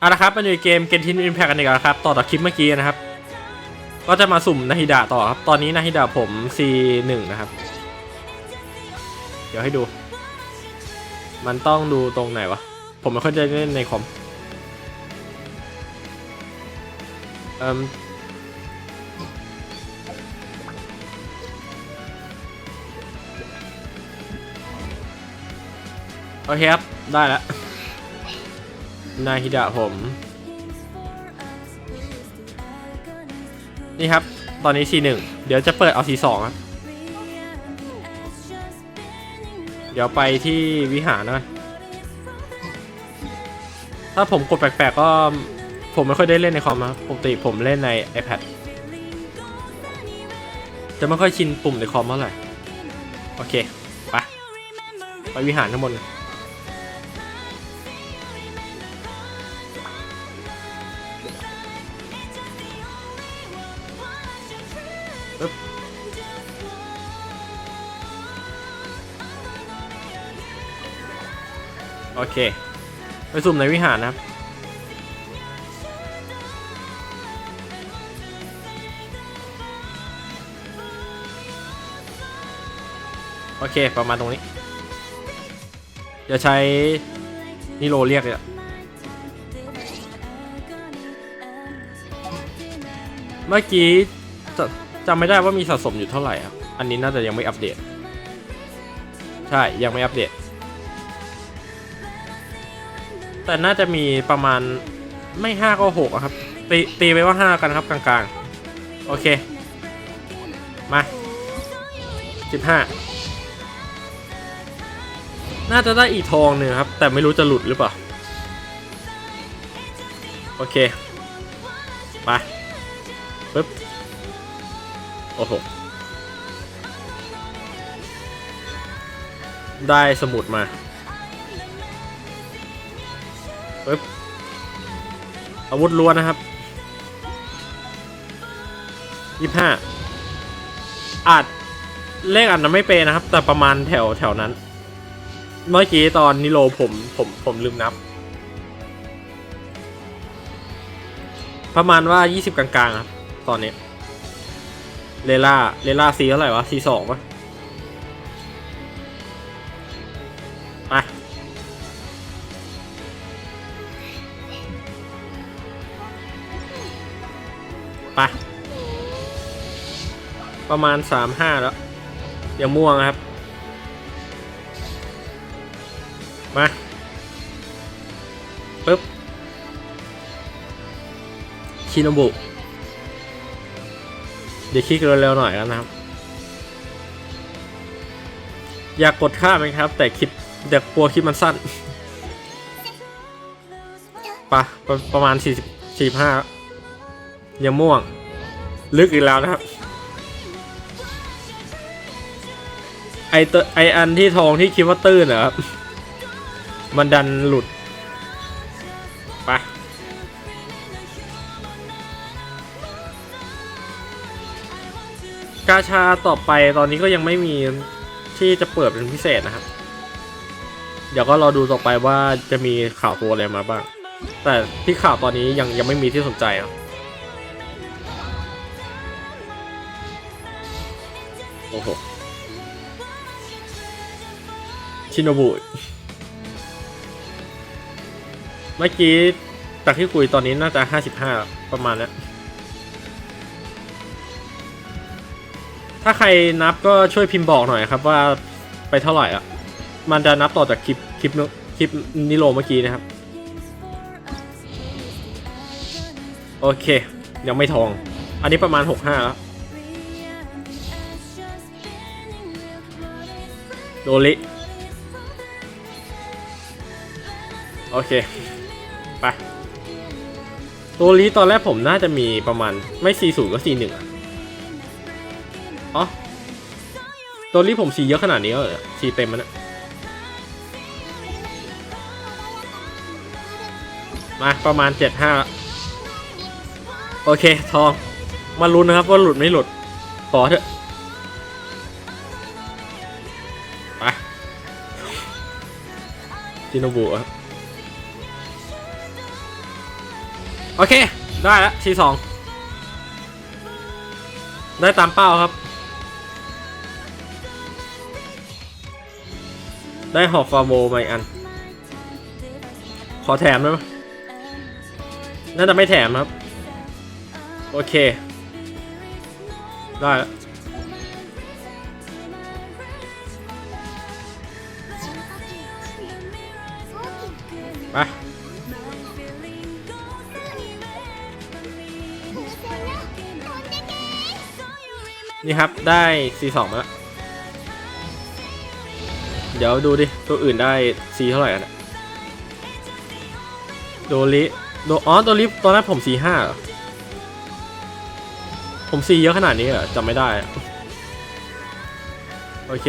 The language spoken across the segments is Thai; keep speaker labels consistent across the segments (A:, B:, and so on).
A: เอาละครับมาอยู่ในเกมเกนทินอิมแพคกันอีกแล้วครับ ต่อจากคลิปเมื่อกี้นะครับ ก็จะมาสุ่มนาฮิดะต่อครับ ตอนนี้นาฮิดะผม C1 นะครับ เดี๋ยวให้ดู มันต้องดูตรงไหนวะ ผมไม่ค่อยจะเล่นในคอมเอ่มโอเคครับ ได้แล้ว นาฮิดะผม นี่ครับ ตอนนี้ C1 เดี๋ยวจะเปิดเอา C2 ครับ เดี๋ยวไปที่วิหารนะ ถ้าผมกดแปลกๆก็ ผมไม่ค่อยได้เล่นในคอมครับปกติผมเล่นใน iPad จะไม่ค่อยชินปุ่มในคอมเท่าไหร่ โอเค ไป ไปวิหารข้างบน ปึ๊บโอเค ไปสุ่มในวิหารนะครับ โอเค ประมาณตรงนี้ จะใช้นิโรเรียกเลยเมื่อกี้ จำไม่ได้ว่ามีสะสมอยู่เท่าไหร่ครับ อันนี้น่าจะยังไม่อัปเดต ใช่ ยังไม่อัปเดต แต่น่าจะมีประมาณไม่ห้าก็หกครับ ตีตีไปว่าห้ากันครับกลางๆ โอเค มาสิบห้าน่าจะได้อีกทองหนึ่งครับ แต่ไม่รู้จะหลุดหรือเปล่า โอเค ไปปึ๊บ โอ้โห ได้สมุดมาปึ๊บอาวุธล้วนนะครับยี่ห้าอาจเลขอาจจะไม่เปย์นะครับ แต่ประมาณแถวแถวนั้น เมื่อกี้ตอนนิโรผมผมผมลืมนับ ประมาณว่า 20 กลางๆครับ ตอนนี้ เลล่า เลล่าซีเท่าไหร่วะซีสองปะไปไปประมาณสามห้าแล้ว ยังม่วงครับ มาปึ๊บ ชินบุ เดี๋ยวคลิกเร็วๆหน่อยกันนะครับ อยากกดข้ามไหมครับ แต่คลิปแต่กลัวคลิปมันสั้นปะประประมาณ 40 45ยังม่วง ลึกอีกแล้วนะครับ ไอเตอไออันที่ทองที่คิดว่าตื้นนะครับ มันดันหลุด กาชาต่อไปตอนนี้ก็ยังไม่มีที่จะเปิดเป็นพิเศษนะครับ เดี๋ยวก็รอดูต่อไปว่าจะมีข่าวตัวอะไรมาบ้าง แต่ที่ข่าวตอนนี้ยังยังไม่มีที่สนใจอะโอ้โหชินโนบุเมื่อกี้จากที่คุยตอนนี้น่าจะห้าสิบห้าประมาณนั้ ถ้าใครนับก็ช่วยพิมพ์บอกหน่อยครับว่าไปเท่าไหร่อะมันจะนับต่อจากคลิปคลิปคลิปนิโรเมื่อกี้นะครับ โอเค ยังไม่ทอง อันนี้ประมาณหกห้าแล้วโดริโอเค ไป ตัวนี้ตอนแรกผมน่าจะมีประมาณไม่ 40 ก็ 41อะ อ๋อตัวนี้ผมสีเยอะขนาดนี้เลยสีเต็มมันอะมาประมาณ 75ละโอเค ทอง มาลุ้นนะครับ ว่าหลุดไม่หลุด ขอเถอะ ไปจิโนบุอะโอเค ได้แล้วทีสอง ได้ตามเป้าครับ ได้หอกฟาโมมาอีกอัน ขอแถมได้ไหมน่าจะไม่แถมครับ โอเค ได้ไปนี่ครับ ได้ C2 มาแล้ว เดี๋ยวดูดิ ตัวอื่นได้ C เท่าไหร่กันอะโดลิโดอ๋อตัวลิฟตอนแรกผม C5 เหรอผม C เยอะขนาดนี้เหรอจำไม่ได้ โอเค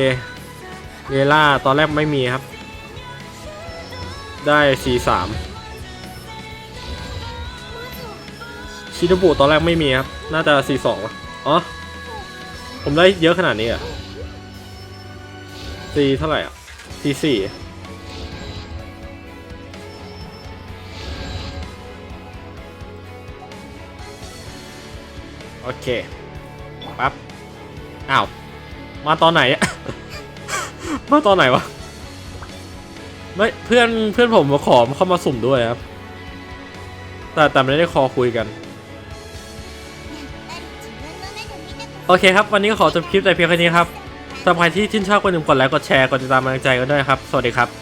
A: เรล่าตอนแรกไม่มีครับ ได้ C3 ชินบุตอนแรกไม่มีครับ น่าจะ C2 วะอ๋อ ผมได้เยอะขนาดนี้เหรอะ C เท่าไหร่อะ C4 โอเค ปั๊บ อ้าว มาตอนไหนอะ มาตอนไหนวะ ไม่ เพื่อน เพื่อนผมมาขอเข้ามาสุ่มด้วยครับ แต่แต่ไม่ได้คอคุยกัน โอเคครับ วันนี้ขอจบคลิปแต่เพียงแค่นี้ครับ สำหรับใครที่ชื่นชอบก็อย่าลืมกดไลค์กดแชร์กดติดตามกำลังใจกันด้วยครับ สวัสดีครับ